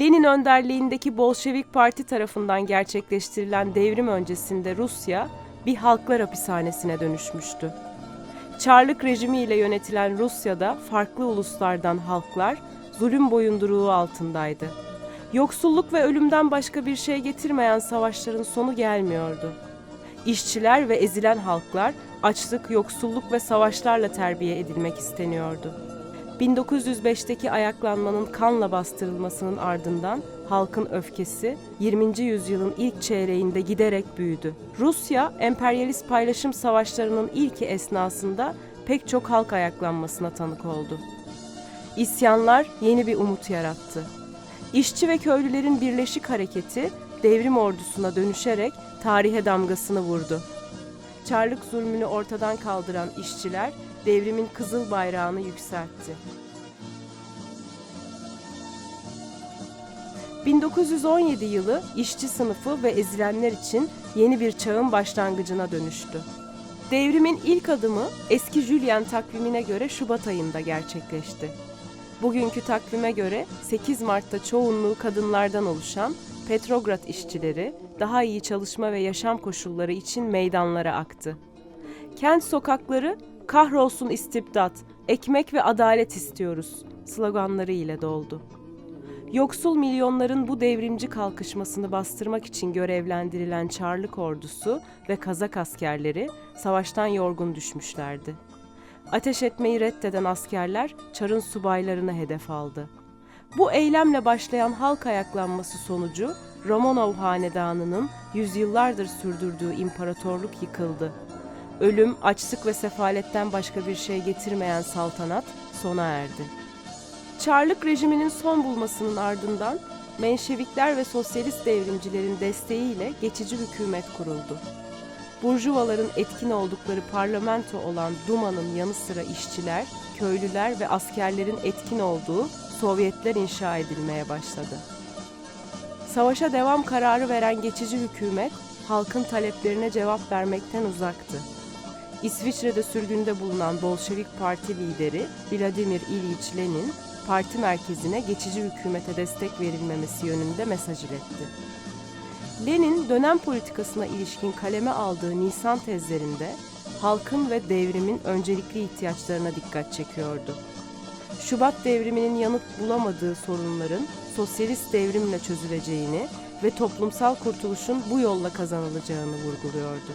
Lenin önderliğindeki Bolşevik Parti tarafından gerçekleştirilen devrim öncesinde Rusya bir halklar hapishanesine dönüşmüştü. Çarlık rejimiyle yönetilen Rusya'da farklı uluslardan halklar zulüm boyunduruğu altındaydı. Yoksulluk ve ölümden başka bir şey getirmeyen savaşların sonu gelmiyordu. İşçiler ve ezilen halklar açlık, yoksulluk ve savaşlarla terbiye edilmek isteniyordu. 1905'teki ayaklanmanın kanla bastırılmasının ardından halkın öfkesi 20. yüzyılın ilk çeyreğinde giderek büyüdü. Rusya, emperyalist paylaşım savaşlarının ilki esnasında pek çok halk ayaklanmasına tanık oldu. İsyanlar yeni bir umut yarattı. İşçi ve köylülerin birleşik hareketi devrim ordusuna dönüşerek tarihe damgasını vurdu. Çarlık zulmünü ortadan kaldıran işçiler devrimin kızıl bayrağını yükseltti. 1917 yılı işçi sınıfı ve ezilenler için yeni bir çağın başlangıcına dönüştü. Devrimin ilk adımı eski Julian takvimine göre Şubat ayında gerçekleşti. Bugünkü takvime göre 8 Mart'ta çoğunluğu kadınlardan oluşan Petrograd işçileri daha iyi çalışma ve yaşam koşulları için meydanlara aktı. Kent sokakları kahrolsun istibdat, ekmek ve adalet istiyoruz sloganları ile doldu. Yoksul milyonların bu devrimci kalkışmasını bastırmak için görevlendirilen Çarlık ordusu ve Kazak askerleri savaştan yorgun düşmüşlerdi. Ateş etmeyi reddeden askerler Çar'ın subaylarını hedef aldı. Bu eylemle başlayan halk ayaklanması sonucu Romanov hanedanının yüzyıllardır sürdürdüğü imparatorluk yıkıldı. Ölüm, açlık ve sefaletten başka bir şey getirmeyen saltanat sona erdi. Çarlık rejiminin son bulmasının ardından Menşevikler ve sosyalist devrimcilerin desteğiyle geçici hükümet kuruldu. Burjuvaların etkin oldukları parlamento olan Duma'nın yanı sıra işçiler, köylüler ve askerlerin etkin olduğu Sovyetler inşa edilmeye başladı. Savaşa devam kararı veren geçici hükümet, halkın taleplerine cevap vermekten uzaktı. İsviçre'de sürgünde bulunan Bolşevik Parti lideri Vladimir İliç Lenin, parti merkezine geçici hükümete destek verilmemesi yönünde mesaj iletti. Lenin dönem politikasına ilişkin kaleme aldığı Nisan tezlerinde halkın ve devrimin öncelikli ihtiyaçlarına dikkat çekiyordu. Şubat devriminin yanıt bulamadığı sorunların sosyalist devrimle çözüleceğini ve toplumsal kurtuluşun bu yolla kazanılacağını vurguluyordu.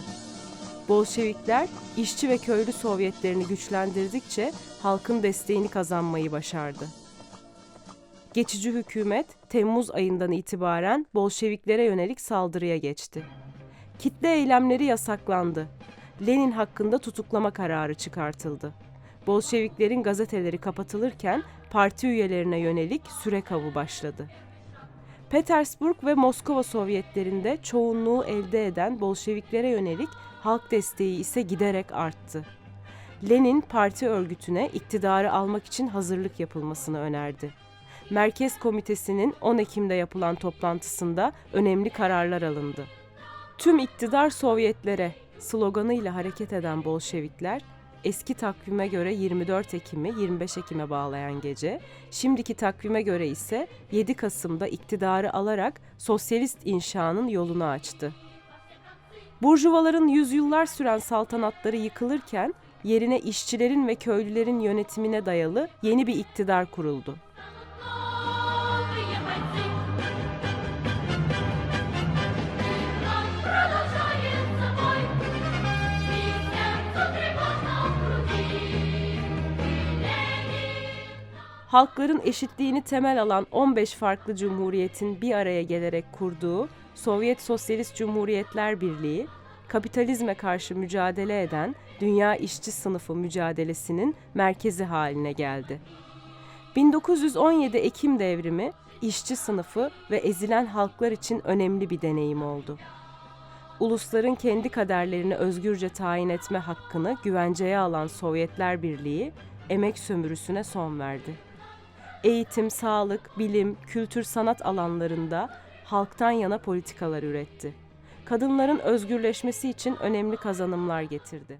Bolşevikler işçi ve köylü Sovyetlerini güçlendirdikçe halkın desteğini kazanmayı başardı. Geçici hükümet Temmuz ayından itibaren Bolşeviklere yönelik saldırıya geçti. Kitle eylemleri yasaklandı. Lenin hakkında tutuklama kararı çıkartıldı. Bolşeviklerin gazeteleri kapatılırken parti üyelerine yönelik sürek avı başladı. Petersburg ve Moskova Sovyetlerinde çoğunluğu elde eden Bolşeviklere yönelik halk desteği ise giderek arttı. Lenin parti örgütüne iktidarı almak için hazırlık yapılmasını önerdi. Merkez Komitesi'nin 10 Ekim'de yapılan toplantısında önemli kararlar alındı. Tüm iktidar Sovyetlere sloganıyla hareket eden Bolşevikler, eski takvime göre 24 Ekim'i 25 Ekim'e bağlayan gece, şimdiki takvime göre ise 7 Kasım'da iktidarı alarak sosyalist inşanın yolunu açtı. Burjuvaların yüzyıllar süren saltanatları yıkılırken yerine işçilerin ve köylülerin yönetimine dayalı yeni bir iktidar kuruldu. Halkların eşitliğini temel alan 15 farklı cumhuriyetin bir araya gelerek kurduğu Sovyet Sosyalist Cumhuriyetler Birliği, kapitalizme karşı mücadele eden dünya işçi sınıfı mücadelesinin merkezi haline geldi. 1917 Ekim devrimi işçi sınıfı ve ezilen halklar için önemli bir deneyim oldu. Ulusların kendi kaderlerini özgürce tayin etme hakkını güvenceye alan Sovyetler Birliği emek sömürüsüne son verdi eğitim, sağlık, bilim, kültür, sanat alanlarında halktan yana politikalar üretti. Kadınların özgürleşmesi için önemli kazanımlar getirdi.